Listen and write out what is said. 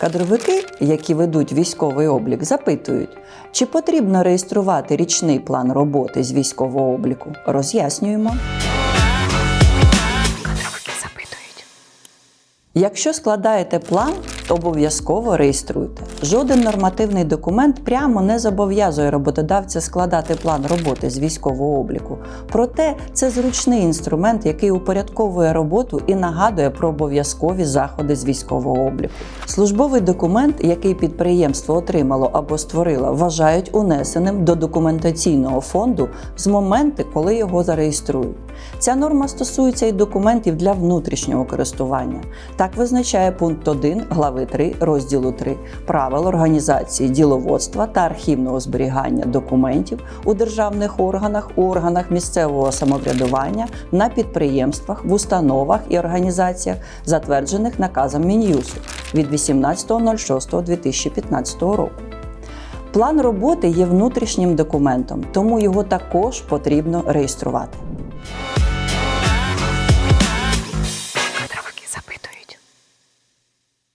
Кадровики, які ведуть військовий облік, запитують, чи потрібно реєструвати річний план роботи з військового обліку. Роз'яснюємо. Запитують. Якщо складаєте план, то обов'язково реєструйте. Жоден нормативний документ прямо не зобов'язує роботодавця складати план роботи з військового обліку. Проте це зручний інструмент, який упорядковує роботу і нагадує про обов'язкові заходи з військового обліку. Службовий документ, який підприємство отримало або створило, вважають унесеним до документаційного фонду з моменту, коли його зареєструють. Ця норма стосується і документів для внутрішнього користування. Так визначає пункт 1 глави 3 розділу 3 правил організації діловодства та архівного зберігання документів у державних органах, у органах місцевого самоврядування, на підприємствах, в установах і організаціях, затверджених наказом Мін'юсу від 18.06.2015 року. План роботи є внутрішнім документом, тому його також потрібно реєструвати.